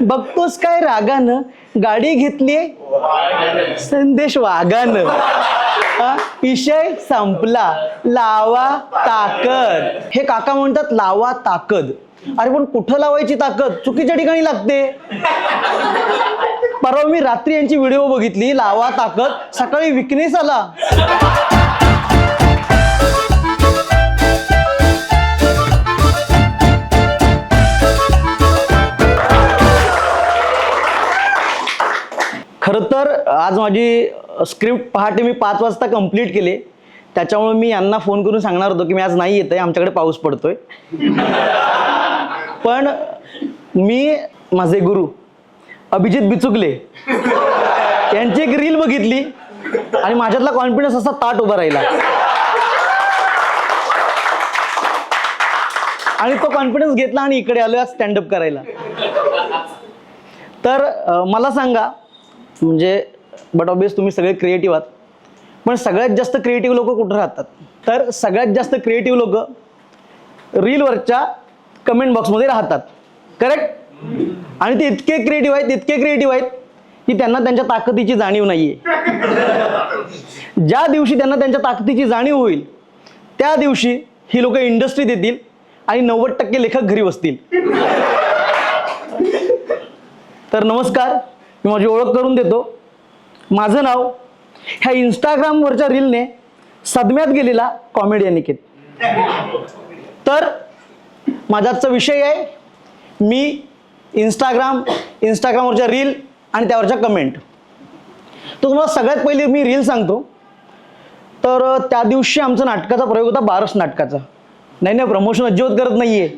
बघतोस काय रागानं? गाडी घेतली संदेश वागानं विषय संपला. लावा ताकद. हे काका म्हणतात लावा ताकद. अरे पण कुठं लावायची ताकद? चुकीच्या ठिकाणी लागते. परवा मी रात्री यांची व्हिडिओ बघितली लावा ताकद. सकाळी विकनेस आला. तर आज माझी स्क्रिप्ट पहाटे मी पाच वाजता कंप्लीट केली. त्याच्यामुळे मी यांना फोन करून सांगणार होतो की मी आज नाही येत आहे आमच्याकडे पाऊस पडतोय. पण मी माझे गुरु अभिजित बिचुकले यांची एक रील बघितली आणि माझ्यातला कॉन्फिडन्स असा ताट उभा राहिला. आणि तो कॉन्फिडन्स घेतला आणि इकडे आलो स्टँडअप करायला. तर मला सांगा म्हणजे बट ऑबियस तुम्ही सगळे क्रिएटिव्ह आहात. पण सगळ्यात जास्त क्रिएटिव्ह लोक कुठं राहतात? तर सगळ्यात जास्त क्रिएटिव्ह लोक रीलवरच्या कमेंट बॉक्समध्ये राहतात. करेक्ट आणि ते इतके क्रिएटिव्ह आहेत इतके क्रिएटिव्ह आहेत की त्यांना त्यांच्या ताकदीची जाणीव नाही आहे ज्या दिवशी त्यांना त्यांच्या ताकदीची जाणीव होईल त्या दिवशी ही लोक इंडस्ट्रीत येतील आणि नव्वद टक्के लेखक घरी बसतील. तर नमस्कार मी माझी ओळख करून देतो. माझं नाव ह्या इंस्टाग्रामवरच्या रीलने सदम्यात गेलेला कॉमेडियन निकेत तर माझा आजचा विषय आहे मी इंस्टाग्राम इंस्टाग्रामवरच्या रील आणि त्यावरच्या कमेंट तर तुम्हाला सगळ्यात पहिले मी रील सांगतो. तर त्या दिवशी आमचा नाटकाचा प्रयोग होता बारस नाटकाचा. नाही नाही प्रमोशन अजिबात करत नाहीये.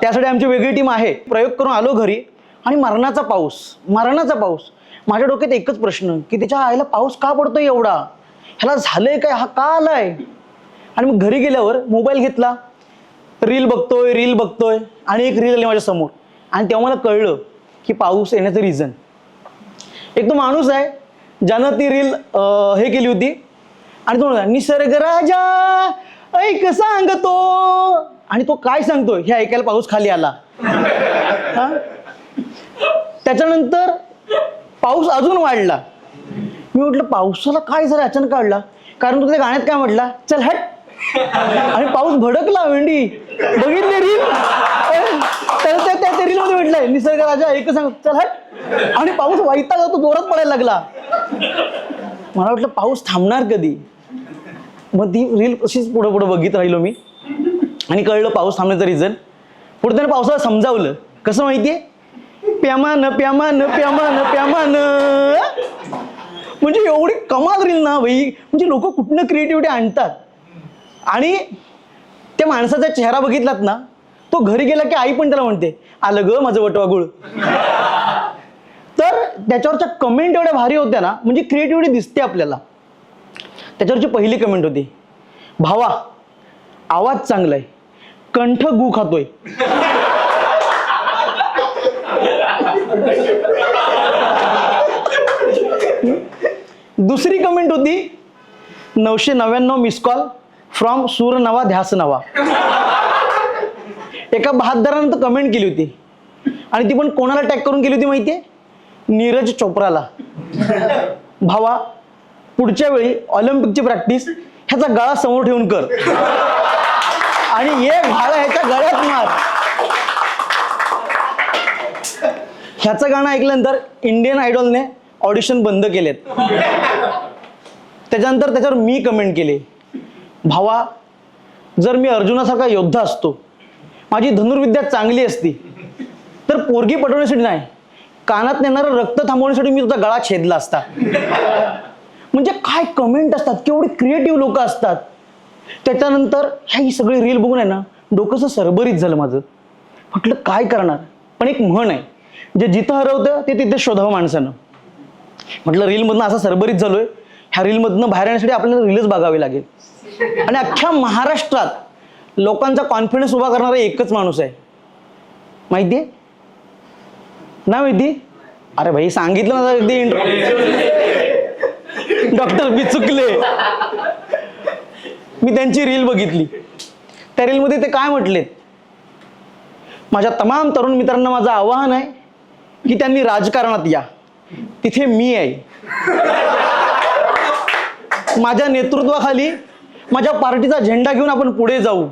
त्यासाठी आमची वेगळी टीम आहे. प्रयोग करून आलो घरी. आणि मरणाचा पाऊस मरणाचा पाऊस. माझ्या डोक्यात एकच प्रश्न की त्याच्या आईला पाऊस का पडतोय एवढा? ह्याला झालंय काय? हा का आलाय? आणि मग घरी गेल्यावर मोबाईल घेतला. रील बघतोय रील बघतोय आणि एक रील आली माझ्यासमोर. आणि तेव्हा मला कळलं की पाऊस येण्याचं रिझन एक तो माणूस आहे ज्यानं ती रील हे केली होती. आणि तो म्हणाला, निसर्ग राजा ऐक सांगतो. आणि तो काय सांगतोय? हे ऐकायला पाऊस खाली आला. हा? त्याच्यानंतर पाऊस अजून वाढला. मी म्हटलं पावसाला काय जर अचानक काढला? कारण तू त्या गाण्यात काय म्हटला? चल हट. आणि पाऊस भडकला वेंडी बघितली रील? तर त्या त्या रील मध्ये म्हटलंय निसर्ग राजा एक सांग चल हट. आणि पाऊस वाईटा जातो जोरात पडायला लागला. मला वाटलं पाऊस थांबणार कधी? मग ती रील अशीच पुढं पुढं बघित राहिलो मी. आणि कळलं पाऊस थांबण्याचं रिझन पुढे त्याने पावसाला समजावलं. कसं माहितीये? प्यामान प्यामान प्यामान प्यामान. म्हणजे एवढी कमाल रील ना भाई म्हणजे लोक कुठनं क्रिएटिव्हिटी आणतात? आणि त्या माणसाचा चेहरा बघितलात ना तो घरी गेला की आई पण त्याला म्हणते आलं ग माझं वटवागुळ तर त्याच्यावरच्या कमेंट एवढ्या भारी होत्या ना म्हणजे क्रिएटिव्हिटी दिसते आपल्याला. त्याच्यावरची पहिली कमेंट होती भावा आवाज चांगला आहे कंठ गु खातोय. दुसरी कमेंट होती नऊशे नव्याण्णव मिस कॉल फ्रॉम सूर नवा ध्यास नवा एका बहादरानं तर कमेंट केली होती. आणि ती पण कोणाला टॅग करून केली होती माहितीये? नीरज चोप्राला. भावा पुढच्या वेळी ऑलिम्पिकची प्रॅक्टिस ह्याचा गळा समोर ठेवून कर. आणि ये भाळा ह्याच्या गळ्यात मार. ह्याचं गाणं ऐकल्यानंतर इंडियन आयडॉलने ऑडिशन बंद केलेत. त्याच्यानंतर त्याच्यावर मी कमेंट केले. भावा जर मी अर्जुनासारखा योद्धा असतो माझी धनुर्विद्या चांगली असती तर पोरगी पटवण्यासाठी नाही. कानात नेणारं रक्त थांबवण्यासाठी मी तुझा गळा छेदला असता. म्हणजे काय कमेंट असतात? केवढे क्रिएटिव्ह लोक असतात. त्याच्यानंतर ह्या ही सगळी रील बघून आहे ना डोकंसं सरबरीत झालं माझं. म्हटलं काय करणार? पण एक म्हण आहे. जे जिथं हरवतं ते तिथे शोधावं माणसानं. म्हटलं रीलमधनं असं सरबरीत झालोय. ह्या रीलमधनं बाहेर येण्यासाठी आपल्याला रीलच बघावी लागेल. आणि अख्ख्या महाराष्ट्रात लोकांचा कॉन्फिडन्स उभा करणारा एकच माणूस आहे. माहितीये? ना माहिती? अरे भाई सांगितलं ना अगदी डॉक्टर बिचुकले मी त्यांची रील बघितली. त्या रीलमध्ये ते काय म्हटलेत? माझ्या तमाम तरुण मित्रांना माझं आवाहन आहे की त्यांनी राजकारणात या. तिथे मी आहे. माझ्या नेतृत्वाखाली माझ्या पार्टीचा झेंडा घेऊन आपण पुढे जाऊ.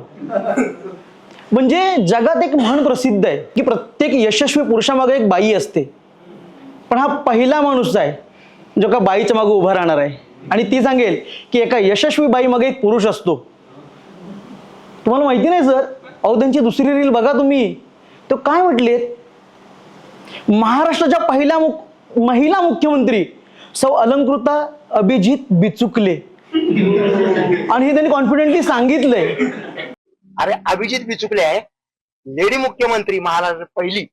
म्हणजे जगात एक म्हण प्रसिद्ध आहे की प्रत्येक यशस्वी पुरुषामागे एक बाई असते. पण हा पहिला माणूस आहे जो का बाईच्या मागे उभा राहणार आहे. आणि ती सांगेल की एका यशस्वी बाई मागे एक पुरुष असतो. तुम्हाला माहिती नाही सर? अहो त्यांची दुसरी रील बघा तुम्ही. तो काय म्हटलेत? महाराष्ट्राच्या पहिल्या मुख महिला मुख्यमंत्री सौ अलंकृता अभिजित बिचुकले. आणि हे त्यांनी कॉन्फिडेंटली सांगितलंय. अरे अभिजित बिचुकले आहे. लेडी मुख्यमंत्री महाराष्ट्र पहिली.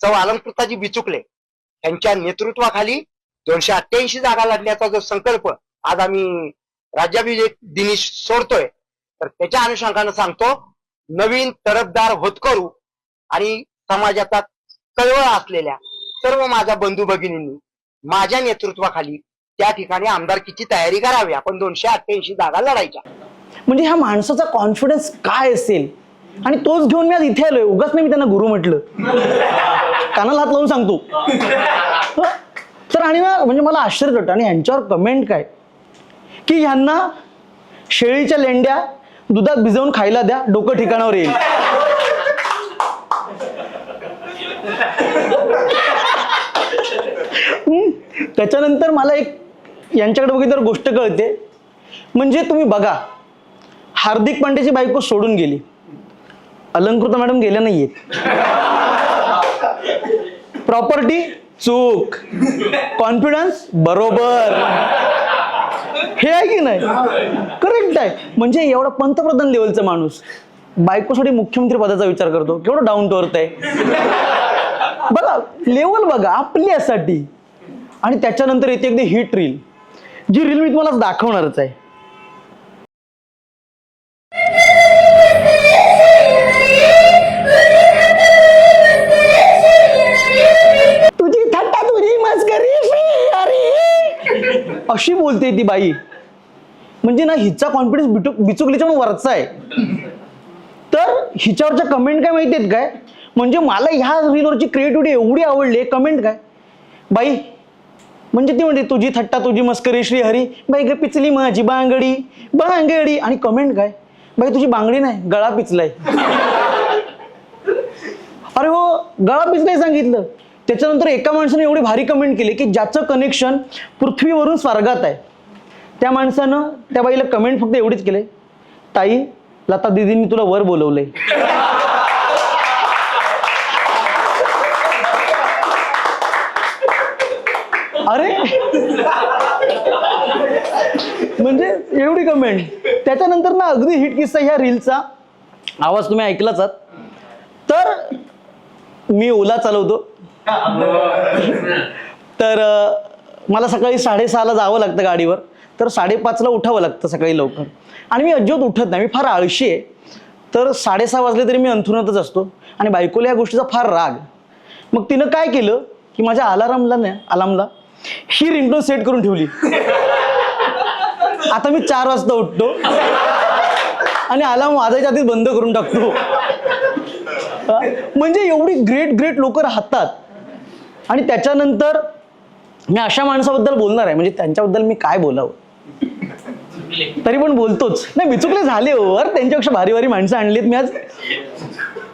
सौ अलंकृताजी बिचुकले. यांच्या नेतृत्वाखाली दोनशे अठ्ठ्याऐंशी जागा लढण्याचा जो संकल्प आज आम्ही राज्याभिषेक दिनी सोडतोय तर त्याच्या अनुषंगानं सांगतो नवीन तरफदार होतकरू आणि समाजाचा कळवळ असलेल्या सर्व माझ्या बंधू भगिनींनी माझ्या नेतृत्वाखाली त्या ठिकाणी आमदारकीची तयारी करावी. आपण दोनशे अठ्ठ्याऐंशी जागा लढायच्या. म्हणजे ह्या माणसाचा कॉन्फिडन्स काय असेल? आणि तोच घेऊन मी आज इथे आलोय. उगाच नाही मी त्यांना गुरु म्हटलं. कानाला हात लावून सांगतो. तर आणि ना म्हणजे मला आश्चर्य वाटतं. आणि यांच्यावर कमेंट काय? की ह्यांना शेळीच्या लेंड्या दुधात भिजवून खायला द्या डोकं ठिकाणावर येईल हं? त्याच्यानंतर मला एक यांच्याकडे बघितल्यावर गोष्ट कळते. म्हणजे तुम्ही बघा हार्दिक पांड्याची बायको सोडून गेली. अलंकृत मॅडम गेल्या नाहीयेत. प्रॉपर्टी? चूक. कॉन्फिडन्स? बरोबर. हे आहे की नाही? करेक्ट आहे. म्हणजे एवढा पंतप्रधान लेवलचा माणूस बायकोसाठी मुख्यमंत्री पदाचा विचार करतो. केवढं डाऊन टू अर्थ आहे. बघा लेवल बघा आपल्यासाठी. आणि त्याच्यानंतर येते अगदी हिट रील जी रील मी तुम्हाला दाखवणारच आहे. तुझी थट्टा तुझी मस्करी अरे. अशी बोलते ती बाई. म्हणजे ना हिचा कॉन्फिडन्स बिटू बिचुकलीच्या मग वरचा आहे. तर हिच्यावरच्या कमेंट काय माहिती आहेत काय? म्हणजे मला ह्या रीलवरची क्रिएटिव्हिटी एवढी आवडली कमेंट काय? बाई म्हणजे ती म्हणते तुझी थट्टा तुझी मस्करी श्री हरी बाई ग पिचली माझी बांगडी. बांगडी? आणि कमेंट काय? बाई तुझी बांगडी नाही गळा पिचलाय. अरे हो गळा पिचलाय सांगितलं. त्याच्यानंतर एका माणसाने एवढी भारी कमेंट केली की ज्याचं कनेक्शन पृथ्वीवरून स्वर्गात आहे. त्या माणसानं त्या बाईला कमेंट फक्त एवढीच केले ताई लता दिदींनी तुला वर बोलवलंय अरे म्हणजे एवढी कमेंट त्याच्यानंतर ना अगदी हिट किस्सा ह्या रीलचा. आवाज तुम्ही ऐकलाच आहात. तर मी ओला चालवतो. तर मला सकाळी साडेसहाला जावं लागतं गाडीवर. तर साडेपाचला उठावं लागतं सकाळी लवकर. आणि मी अजिबात उठत नाही. मी फार आळशी आहे. तर साडेसहा वाजले तरी मी अंथरुणातच असतो. आणि बायकोला या गोष्टीचा फार राग. मग तिनं काय केलं? की माझ्या अलारामला ना अलार्मला ही रिंगटोन सेट करून ठेवली. आता मी चार वाजता उठतो. आणि अलार्म वाजायच्या आधीच बंद करून टाकतो. म्हणजे एवढी ग्रेट ग्रेट लोक राहतात. आणि त्याच्यानंतर मी अशा माणसाबद्दल बोलणार आहे. म्हणजे त्यांच्याबद्दल मी काय बोलावं? तरी पण बोलतोच. नाही विचुकले झाले हो. ओवर त्यांच्यापेक्षा भारी भारी माणसं आणलीत मी आज.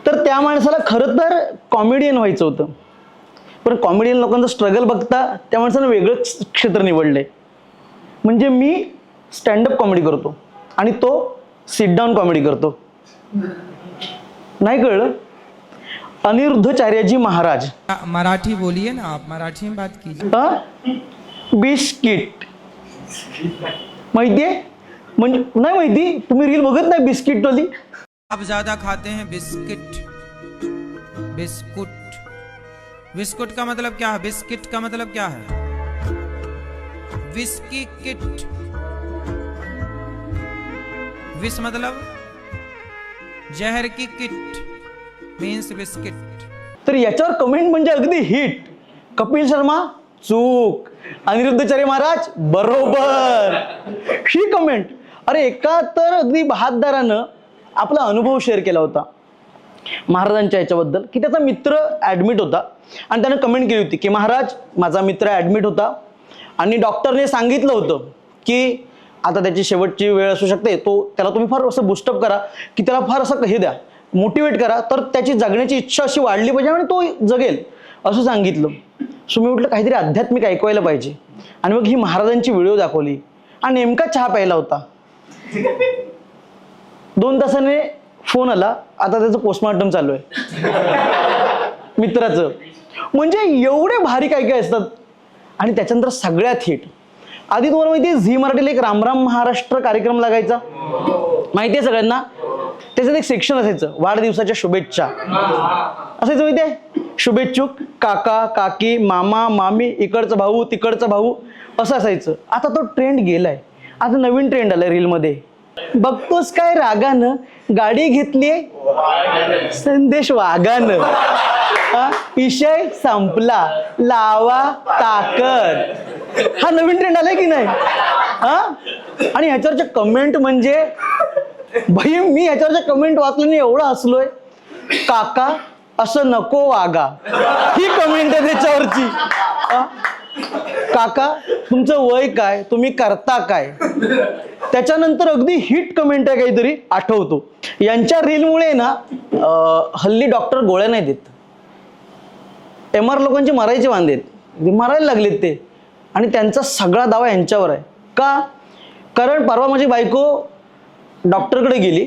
तर त्या माणसाला खरं तर कॉमेडियन व्हायचं होतं. पण कॉमेडियन लोकांचं स्ट्रगल बघता त्या माणसानं वेगळंच क्षेत्र निवडलंय. म्हणजे मी स्टँडअप कॉमेडी करतो. आणि तो सिट डाऊन कॉमेडी करतो. नाही कळलं? अनिरुद्धचार्यजी महाराज. मराठी बोलिए ना आप मराठी में बात कीजिए. हा? बिस्किट. माहितीये? म्हणजे नाही माहिती. तुम्ही रील बघत नाही बिस्किटवाली आप ज्यादा खाते हैं बिस्किट. बिस्कुट. बिस्कुट का मतलब क्या है? बिस्किट का मतलब क्या है? विस्की किट विष मतलब? जहर की किट मीन्स बिस्किट तर याच्यावर कमेंट म्हणजे अगदी हिट कपिल शर्मा चूक. अनिरुद्धचार्य महाराज बरोबर. ही कमेंट अरे एका तर अगदी बहाददारानं आपला अनुभव शेअर केला होता. महाराजांच्या याच्याबद्दल की त्याचा मित्र ॲडमिट होता. आणि त्यानं कमेंट केली होती की महाराज माझा मित्र ॲडमिट होता. आणि डॉक्टरने सांगितलं होतं की आता त्याची शेवटची वेळ असू शकते तो त्याला तुम्ही फार असं बुस्टअप करा की त्याला फार असं हे द्या मोटिवेट करा तर त्याची जगण्याची इच्छा अशी वाढली पाहिजे आणि तो जगेल असं सांगितलं. सो मी म्हटलं काहीतरी आध्यात्मिक ऐकवायला पाहिजे. आणि मग ही महाराजांची व्हिडिओ दाखवली. आणि नेमका चहा प्यायला होता. दोन तासाने फोन आला. आता त्याचं पोस्टमार्टम चालू आहे. मित्राचं. म्हणजे एवढे भारी काय काय असतात. आणि त्याच्यानंतर सगळ्यात हिट आधी तुम्हाला माहिती आहे झी मराठीला एक रामराम महाराष्ट्र कार्यक्रम लागायचा. माहिती आहे सगळ्यांना? त्याच्यात एक सेक्शन असायचं वाढदिवसाच्या शुभेच्छा. असायचं माहिती आहे शुभेच्छुक काका काकी मामा मामी इकडचा भाऊ तिकडचा भाऊ असं असायचं. आता तो ट्रेंड गेलाय. आता नवीन ट्रेंड आलाय रीलमध्ये. बघतोस काय रागानं? गाडी घेतली संदेश वागानं विषय संपला. लावा ताकद. हा नवीन ट्रेंड आलाय की नाही? हा? आणि ह्याच्यावरच्या कमेंट म्हणजे भाई मी ह्याच्यावरच्या कमेंट वाचल्याने एवढं हसलोय. काका असं नको वागा. ही कमेंट आहे त्याच्यावरची. काका तुमचं वय काय? तुम्ही करता काय? त्याच्यानंतर अगदी हिट कमेंट आहे काहीतरी आठवतो. यांच्या रीलमुळे ना हल्ली डॉक्टर गोळ्या नाही देत. एम आर लोकांचे मारायचे वांदेत मारायला लागलेत ते. आणि त्यांचा सगळा दावा यांच्यावर आहे. का? कारण परवा माझी बायको डॉक्टरकडे गेली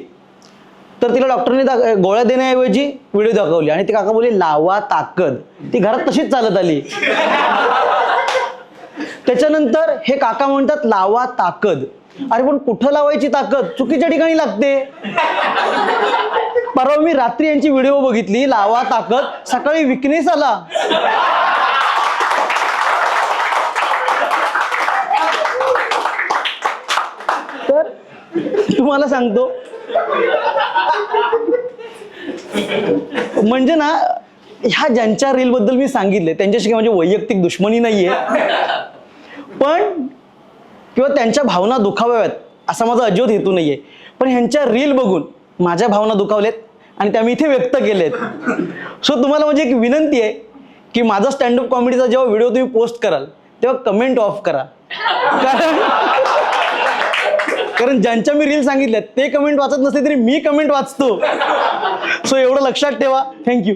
तर तिला डॉक्टरने दा गोळ्या देण्याऐवजी व्हिडिओ दाखवली आणि ती काका बोलली लावा ताकद. ती घरात तशीच चालत आली. त्याच्यानंतर हे काका म्हणतात लावा ताकद. अरे पण कुठं लावायची ताकद? चुकीच्या ठिकाणी लागते. परवा मी रात्री यांची व्हिडिओ बघितली लावा ताकद. सकाळी विकनेस आला. तुम्हाला सांगतो. म्हणजे ना ह्या ज्यांच्या रील बद्दल मी सांगितले त्यांच्याशी काही म्हणजे वैयक्तिक दुश्मनी नाहीये. पण किंवा त्यांच्या भावना दुखाव्यात असा माझा अजिबात हेतू नाहीये. पण ह्यांच्या रील बघून माझ्या भावना दुखावल्यात आणि त्या मी इथे व्यक्त केलेत सो तुम्हाला म्हणजे एक विनंती आहे की माझा स्टँडअप कॉमेडीचा जेव्हा व्हिडिओ तुम्ही पोस्ट कराल तेव्हा कमेंट ऑफ करा. कारण कारण ज्यांच्या मी रील सांगितल्या ते कमेंट वाचत नसले तरी मी कमेंट वाचतो. सो एवढं लक्षात ठेवा. थँक्यू